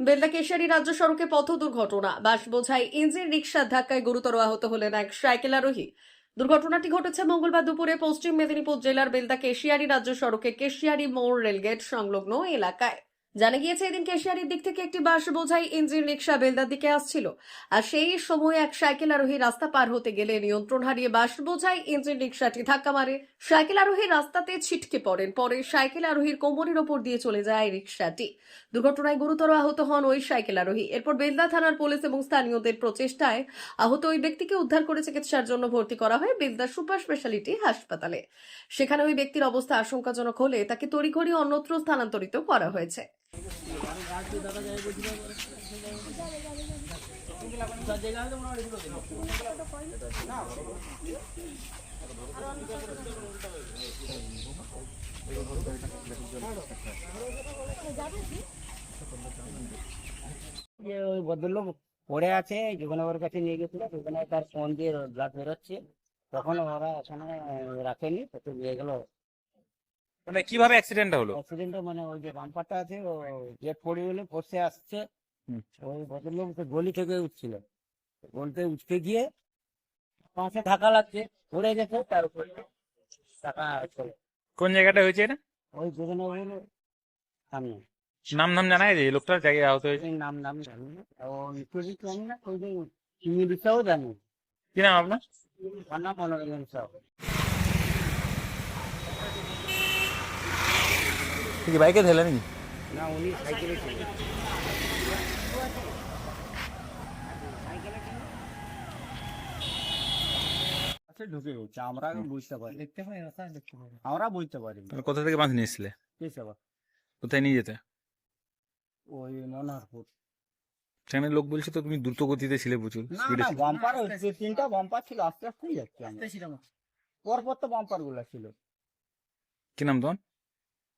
বেলদা কেশারি রাজ্য সড়কে পথ দুর্ঘটনা। বাস বোঝাই ইঞ্জিন রিক্সার ধাক্কায় গুরুতর আহত হলেন এক সাইকেল আরোহী। দুর্ঘটনাটি ঘটেছে মঙ্গলবার দুপুরে পশ্চিম মেদিনীপুর জেলার বেলদা কেশিয়ারি রাজ্য সড়কে কেশিয়ারি মোড় রেলগেট সংলগ্ন এলাকায়। জানা গিয়েছে এদিন কেশিয়ারির দিক থেকে একটি বাস বোঝাই ইঞ্জিন রিক্সা বেলদার দিকে আসছিল। আর সেই সময় এক সাইকেল আরোহী রাস্তা পার হতে গেলে নিয়ন্ত্রণ হারিয়ে বাস বোঝাই ইঞ্জিন রিক্সাটি ধাক্কা মারে। সাইকেল আরোহী রাস্তাতে ছিটকে পড়েন, পরে সাইকেল আরোহীর কোমরের ওপর দিয়ে চলে যায় রিক্সাটি দুর্ঘটনায় গুরুতর আহত হন ওই সাইকেল আরোহী। এরপর বেলদা থানার পুলিশ এবং স্থানীয়দের প্রচেষ্টায় আহত ওই ব্যক্তিকে উদ্ধার করে চিকিৎসার জন্য ভর্তি করা হয় বেলদা সুপার স্পেশালিটি হাসপাতালে। সেখানে ওই ব্যক্তির অবস্থা আশঙ্কাজনক হলে তাকে তড়িঘড়ি অন্যত্র স্থানান্তরিত করা হয়েছে। ওই ভদ্রলোক পড়ে আছে, যখন ওর কাছে নিয়ে গেছিল সেখানে তার ফোন দিয়ে ব্লাড বেরোচ্ছে। তখন ওরা ওখানে রাখেনি তো নিয়ে গেল। মানে কীভাবে অ্যাক্সিডেন্টটা হলো? অ্যাক্সিডেন্টে মানে ওই যে বাম্পারটা আছে ও গেট পড়ে গেলে পড়ছে আসছে। ওই ভদ্রলোক গলি থেকে উঠছিল। গলিতে উঠতে গিয়ে পাশে ধাক্কা লাগছে পড়ে গেছে তার উপরে কোন জায়গাটা হয়েছে এটা? ওই যেখানে হলো সামনে। নাম নাম জানা যায় লোকটার জায়গায় আহত হয়েছে? নাম নাম জানি না। ও নিশ্চয়ই জানি না ওই যে ইংলিশটাও জানি। কি নাম আপনার? আমার নাম মনোরঞ্জন সাউ কি বাইকে ধেলে নাকি? না উনি সাইকেলে ছিলেন আচ্ছা ঢুকে গেছে। আমরা বুঝতে পারি। দেখতে পাই আমরা বুঝতে পারি। কোথা থেকে নিয়ে এসছিলে? কোথায় নিয়ে যেতে? ওই সেখানে লোক বলছে তো তুমি দ্রুত গতিতে ছিলে প্রচুর। না বাম্পার হচ্ছে তিনটা বাম্পার ছিল আস্তে আস্তেই যাচ্ছে। আমরা পর পর তো বাম্পারগুলা ছিল। কি নাম তোমার?